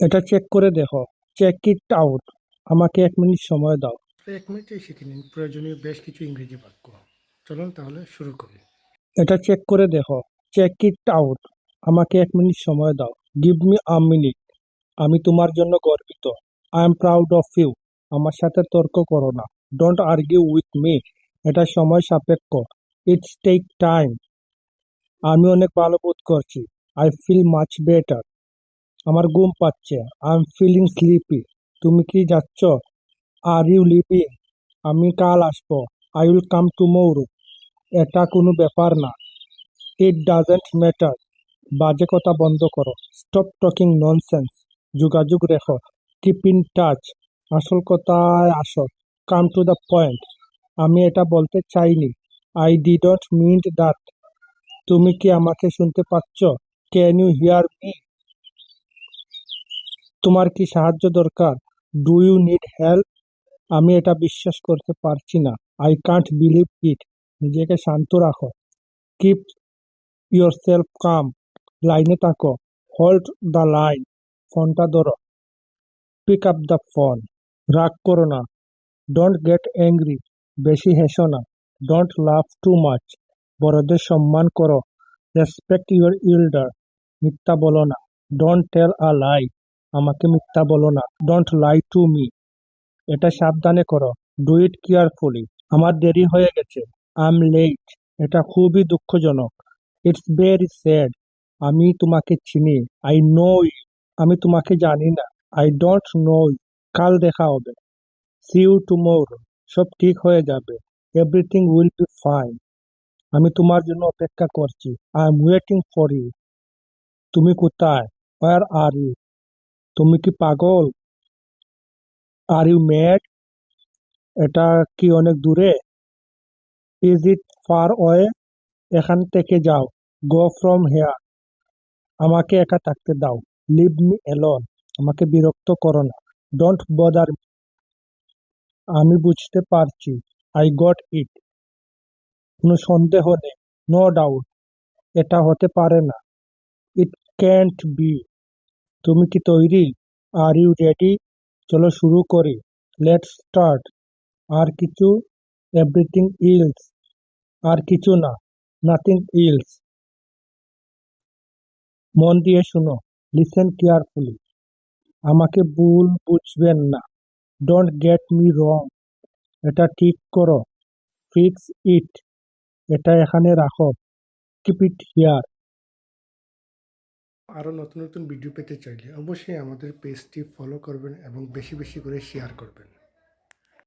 এটা চেক করে দেখো। চেক ইট আউট আমাকে এক মিনিট সময় দাও। এক মিনিটেই শিখে নিন। প্রয়োজনীয় বেশ কিছু ইংরেজি বাক্য। চলুন তাহলে শুরু করি। এটা চেক করে দেখো। চেক ইট আউট আমাকে এক মিনিট সময় দাও। গিভ মি আ মিনিট আমি তোমার জন্য গর্বিত। I am proud of you আমার সাথে তর্ক করো না। ডোন্ট আর্গিউ উইথ মি এটা সময় সাপেক্ষ। ইটস টেক টাইম আমি অনেক ভালো বোধ করছি। আই ফিল মাচ বেটার আমার ঘুম পাচ্ছে। আই এম ফিলিং স্লিপি তুমি কি যাচ্ছ? আর ইউ লিভিং আমি কাল আসব। আই উইল কাম টুমোরো এটা কোনো ব্যাপার না। ইট ডাজেন্ট ম্যাটার বাজে কথা বন্ধ করো। স্টপ টকিং ননসেন্স যোগাযোগ রেখো। কিপ ইন টাচ আসল কথায় আসো। কাম টু দ্য পয়েন্ট আমি এটা বলতে চাইনি। আই ডিডন্ট মিন্ট দ্যাট তুমি কি আমাকে শুনতে পাচ্ছ? ক্যান ইউ হিয়ার মি তোমার কি সাহায্য দরকার? ডু ইউ নিড হেল্প আমি এটা বিশ্বাস করতে পারছি না। আই কান্ট বিলিভ ইট নিজেকে শান্ত রাখো। কিপ ইয়োর সেলফ কাম লাইনে থাকো। হোল্ড দ্য লাইন ফোনটা ধরো। পিক আপ দ্য ফোন রাগ করো না। ডোন্ট গেট অ্যাংরি বেশি হেসো না। ডোন্ট লাভ টু মাচ বড়দের সম্মান করো। রেসপেক্ট ইউর ইল্ডার মিথ্যা বলো না। ডোন্ট টেল আ লাই আমাকে মিথ্যা বলো না। ডোন্ট লাই টু মি এটা সাবধানে করো। ডু ইট কেয়ারফুলি আমার দেরি হয়ে গেছে। আই এম লেট এটা খুবই দুঃখজনক। ইটস ভেরি স্যাড আমি তোমাকে চিনি। আই নো আমি তোমাকে জানি না। আই ডোন্ট নো কাল দেখা হবে। সি ইউ টুমোরো সব ঠিক হয়ে যাবে। এভরিথিং উইল বি ফাইন আমি তোমার জন্য অপেক্ষা করছি। I am waiting for you তুমি কোথায়? ওয়ার আর ইউ তুমি কি পাগল? আর ইউ ম্যাড এটা কি অনেক দূরে? ইজ ইট ফার ওয়ে এখান থেকে যাও। গো ফ্রম হেয়ার আমাকে একা থাকতে দাও। লিভ মি এলন আমাকে বিরক্ত করো না। ডোন্ট বদার আমি বুঝতে পারছি। আই গট ইট কোনো সন্দেহ নেই। নো ডাউট এটা হতে পারে না। ইট ক্যান্ট বি তুমি কি তৈরি? আর ইউ রেডি চলো শুরু করি। লেটস স্টার্ট আর কিছু? এভরিথিং ইলস আর কিছু না। নাথিং ইলস মন দিয়ে শুনো। লিসেন কেয়ারফুলি আমাকে ভুল বুঝবেন না। ডোন্ট গেট মি রং এটা ঠিক করো। ফিক্স ইট এটা এখানে রাখো। কিপ ইট হিয়ার আরও নতুন নতুন ভিডিও পেতে চাইলে অবশ্যই আমাদের পেজটি ফলো করবেন এবং বেশি বেশি করে শেয়ার করবেন।